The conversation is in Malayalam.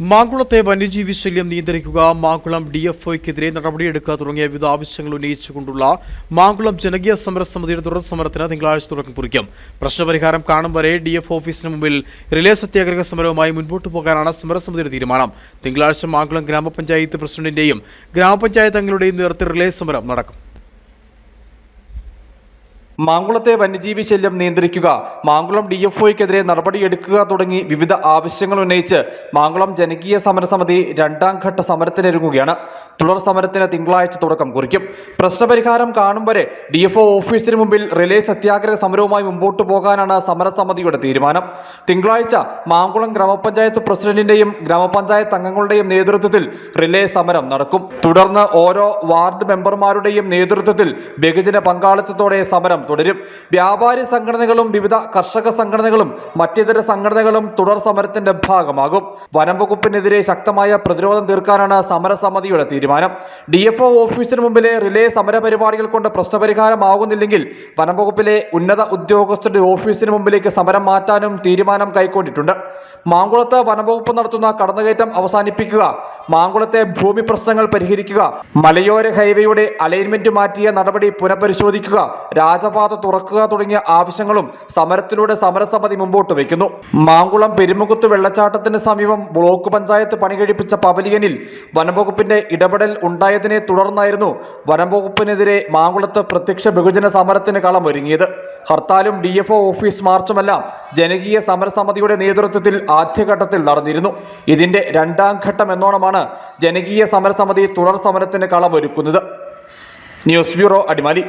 മാങ്കുളത്തെ വന്യജീവി ശല്യം നിയന്ത്രിക്കുക മാങ്കുളം ഡി എഫ് ഒയ്ക്കെതിരെ നടപടിയെടുക്കുക തുടങ്ങിയ വിവിധ ആവശ്യങ്ങൾ ഉന്നയിച്ചുകൊണ്ടുള്ള മാങ്കുളം ജനകീയ സമര സമിതിയുടെ തുടർ സമരത്തിന് തിങ്കളാഴ്ച തുടക്കം കുറിക്കും. പ്രശ്നപരിഹാരം കാണും വരെ ഡി എഫ് ഓഫീസിന് മുമ്പിൽ റിലേ സത്യാഗ്രഹ സമരവുമായി മുൻപോട്ട് പോകാനാണ് സമരസമിതിയുടെ തീരുമാനം. തിങ്കളാഴ്ച മാങ്കുളം ഗ്രാമപഞ്ചായത്ത് പ്രസിഡന്റിന്റെയും ഗ്രാമപഞ്ചായത്ത് അംഗങ്ങളുടെയും നേതൃത്വത്തിൽ റിലേ സമരം നടക്കും. മാങ്കുളത്തെ വന്യജീവി ശല്യം നിയന്ത്രിക്കുക. മാങ്കുളം ഡി എഫ് ഒയ്ക്കെതിരെ നടപടിയെടുക്കുക തുടങ്ങി വിവിധ ആവശ്യങ്ങൾ ഉന്നയിച്ച് മാങ്കുളം ജനകീയ സമരസമിതി രണ്ടാം ഘട്ട സമരത്തിനൊരുങ്ങുകയാണ് തുടർ സമരത്തിന് തിങ്കളാഴ്ച തുടക്കം കുറിക്കും. പ്രശ്നപരിഹാരം കാണും വരെ ഡി എഫ് ഒ ഓഫീസിന് മുമ്പിൽ റിലേ സത്യാഗ്രഹ സമരവുമായി മുമ്പോട്ട് പോകാനാണ് സമരസമിതിയുടെ തീരുമാനം. തിങ്കളാഴ്ച മാങ്കുളം ഗ്രാമപഞ്ചായത്ത് പ്രസിഡന്റിന്റെയും ഗ്രാമപഞ്ചായത്ത് അംഗങ്ങളുടെയും നേതൃത്വത്തിൽ റിലേ സമരം നടക്കും. തുടർന്ന് ഓരോ വാർഡ് മെമ്പർമാരുടെയും നേതൃത്വത്തിൽ ബഹുജന പങ്കാളിത്തത്തോടെ സമരം തുടരും. വ്യാപാരി സംഘടനകളും വിവിധ കർഷക സംഘടനകളും മറ്റിതര സംഘടനകളും തുടർ സമരത്തിന്റെ ഭാഗമാകും. വനം വകുപ്പിനെതിരെ ശക്തമായ പ്രതിരോധം തീർക്കാനാണ് സമരസമിതിയുടെ തീരുമാനം. ഡി എഫ് ഓഫീസിന് മുമ്പിലെ റിലേ സമരപരിപാടികൾ കൊണ്ട് പ്രശ്നപരിഹാരമാകുന്നില്ലെങ്കിൽ വനം വകുപ്പിലെ ഉന്നത ഉദ്യോഗസ്ഥരുടെ ഓഫീസിന് മുമ്പിലേക്ക് സമരം മാറ്റാനും തീരുമാനം കൈക്കൊണ്ടിട്ടുണ്ട്. മാങ്കുളത്ത് വനംവകുപ്പ് നടത്തുന്ന കടന്നുകയറ്റം അവസാനിപ്പിക്കുക മാങ്കുളത്തെ ഭൂമി പ്രശ്നങ്ങൾ പരിഹരിക്കുക മലയോര ഹൈവേയുടെ അലൈൻമെന്റ് മാറ്റിയ നടപടി പുനഃപരിശോധിക്കുക രാജപാത തുറക്കുക തുടങ്ങിയ ആവശ്യങ്ങളും സമരത്തിലൂടെ സമരസമിതി മുമ്പോട്ട് വയ്ക്കുന്നു. മാങ്കുളം പെരുമുകുത്ത് വെള്ളച്ചാട്ടത്തിന് സമീപം ബ്ലോക്ക് പഞ്ചായത്ത് പണി കഴിപ്പിച്ച പവലിയനിൽ വനംവകുപ്പിന്റെ ഇടപെടൽ ഉണ്ടായതിനെ തുടർന്നായിരുന്നു വനംവകുപ്പിനെതിരെ മാങ്കുളത്ത് പ്രത്യക്ഷ ബഹുജന സമരത്തിന് കളമൊരുങ്ങിയത്. ഹർത്താലും ഡി എഫ് ഓഫീസ് മാർച്ചുമെല്ലാം ജനകീയ സമരസമിതിയുടെ നേതൃത്വത്തിൽ ആദ്യഘട്ടത്തിൽ നടന്നിരുന്നു. ഇതിന്റെ രണ്ടാം ഘട്ടം എന്നോണമാണ് ജനകീയ സമരസമിതി തുടർ സമരത്തിന് കളമൊരുക്കുന്നത്. News bureau Adimali.